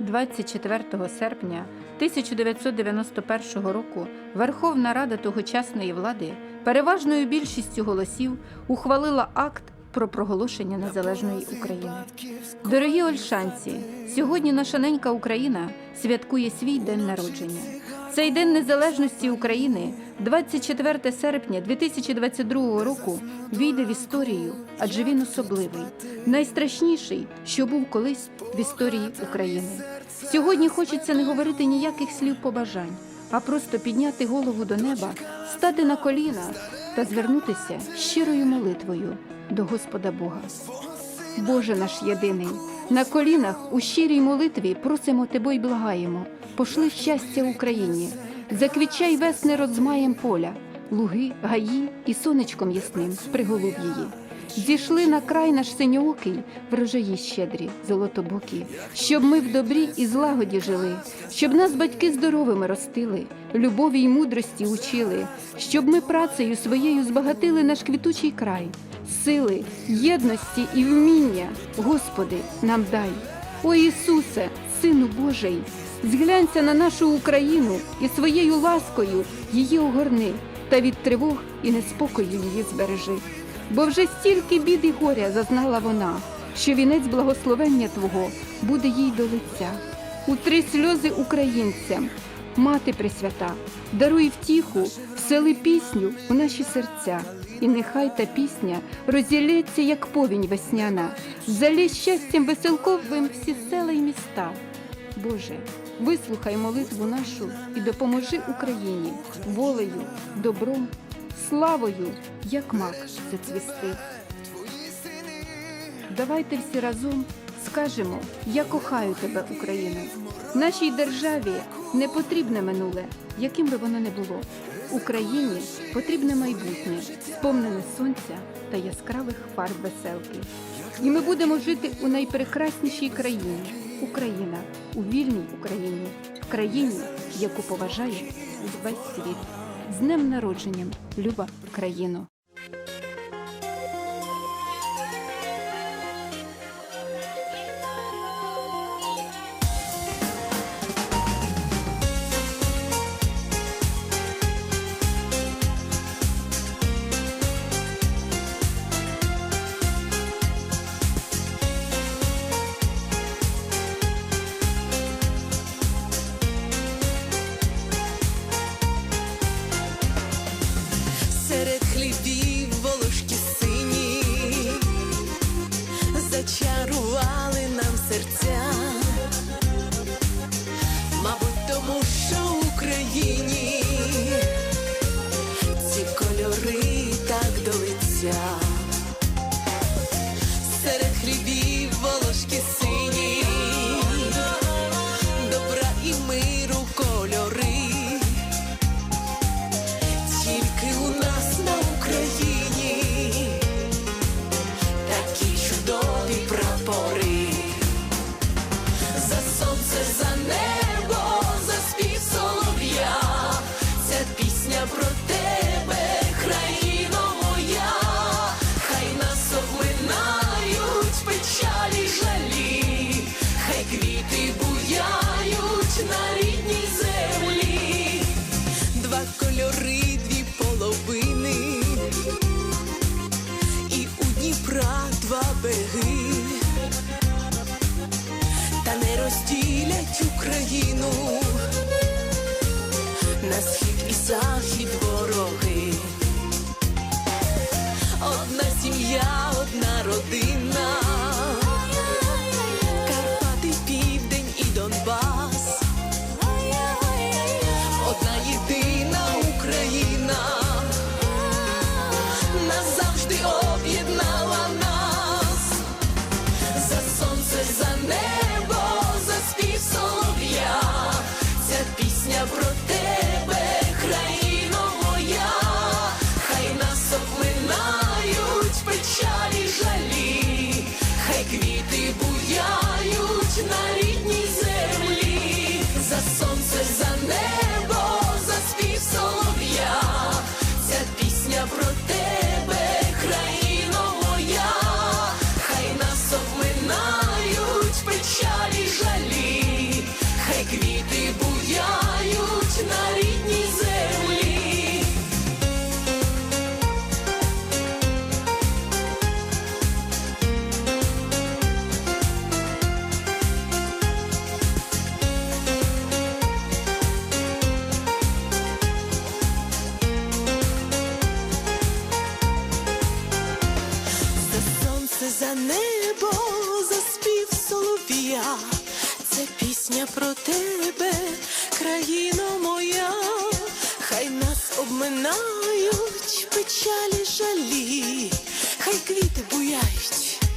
24 серпня 1991 року Верховна Рада тогочасної влади переважною більшістю голосів ухвалила акт про проголошення незалежної України. Дорогі ольшанці, сьогодні наша ненька Україна святкує свій день народження. Цей день незалежності України, 24 серпня 2022 року, війде в історію, адже він особливий, найстрашніший, що був колись в історії України. Сьогодні хочеться не говорити ніяких слів побажань, а просто підняти голову до неба, стати на коліна та звернутися щирою молитвою до Господа Бога. Боже наш єдиний, на колінах у щирій молитві просимо Тебе й благаємо, пошли щастя Україні, заквічай весни розмаєм поля, луги, гаї і сонечком ясним приголуб її. Зійшли на край наш синьоокий, врожаї щедрі, золотобокі, щоб ми в добрі і злагоді жили, щоб нас батьки здоровими ростили, любові й мудрості учили, щоб ми працею своєю збагатили наш квітучий край, сили, єдності і вміння, Господи, нам дай. О Ісусе, Сину Божий, зглянься на нашу Україну і своєю ласкою її огорни, та від тривог і неспокою її збережи. Бо вже стільки бід і горя зазнала вона, що вінець благословення Твого буде їй до лиця. Утри сльози українцям, мати Пресвята, даруй втіху, всели пісню у наші серця. І нехай та пісня розділється, як повінь весняна, залє щастям веселковим всі села й міста. Боже, вислухай молитву нашу і допоможи Україні волею, добром, славою, як мак зацвісти. Давайте всі разом скажемо: Я кохаю тебе, Україну. Нашій державі не потрібне минуле, яким би воно не було. Україні потрібне майбутнє, сповнене сонця та яскравих фарб веселки. І ми будемо жити у найпрекраснішій країні Україна, у вільній Україні, в країні, яку поважає весь світ. З днем народженням, люба країно! Квіти буяють на рідній землі. Два кольори, дві половини, і у Дніпра два береги, та не розділять Україну. На схід і захід вороги. Одна сім'я, одна родина, the only Це за небо, за спів солов'я, це пісня про тебе, країно моя, хай нас обминають печалі жалі, хай квіти буяють.